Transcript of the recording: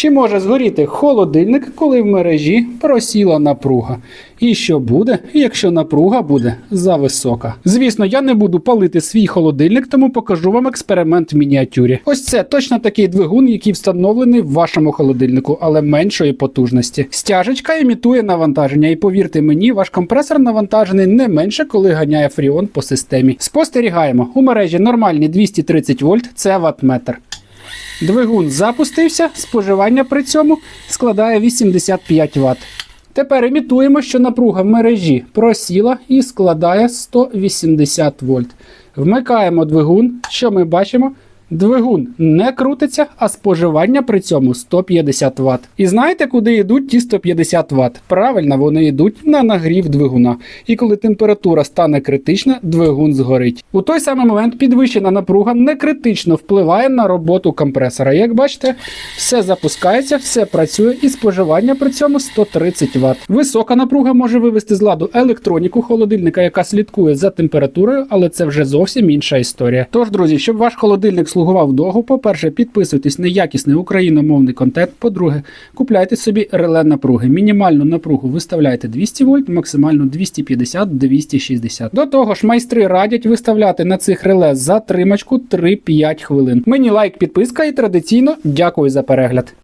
Чи може згоріти холодильник, коли в мережі просіла напруга? І що буде, якщо напруга буде зависока? Звісно, я не буду палити свій холодильник, тому покажу вам експеримент в мініатюрі. Ось це точно такий двигун, який встановлений в вашому холодильнику, але меншої потужності. Стяжечка імітує навантаження, і повірте мені, ваш компресор навантажений не менше, коли ганяє фріон по системі. Спостерігаємо у мережі нормальні 230 вольт, це ваттметр. Двигун запустився, споживання при цьому складає 85 Вт. Тепер імітуємо, що напруга в мережі просіла і складає 180 вольт. Вмикаємо двигун. Що ми бачимо? Двигун не крутиться, а споживання при цьому 150 Вт. І знаєте, куди йдуть ті 150 Вт? Правильно, вони йдуть на нагрів двигуна. І коли температура стане критична, двигун згорить. У той самий момент підвищена напруга не критично впливає на роботу компресора. Як бачите, все запускається, все працює, і споживання при цьому 130 Вт. Висока напруга може вивести з ладу електроніку холодильника, яка слідкує за температурою, але це вже зовсім інша історія. Тож, друзі, щоб ваш холодильник слугував довго, по-перше, підписуйтесь на якісний україномовний контент. По-друге, купляйте собі реле напруги. Мінімальну напругу виставляйте 200 вольт, максимальну 250-260. До того ж, майстри радять виставляти на цих реле затримачку 3-5 хвилин. Мені лайк, підписка і традиційно дякую за перегляд.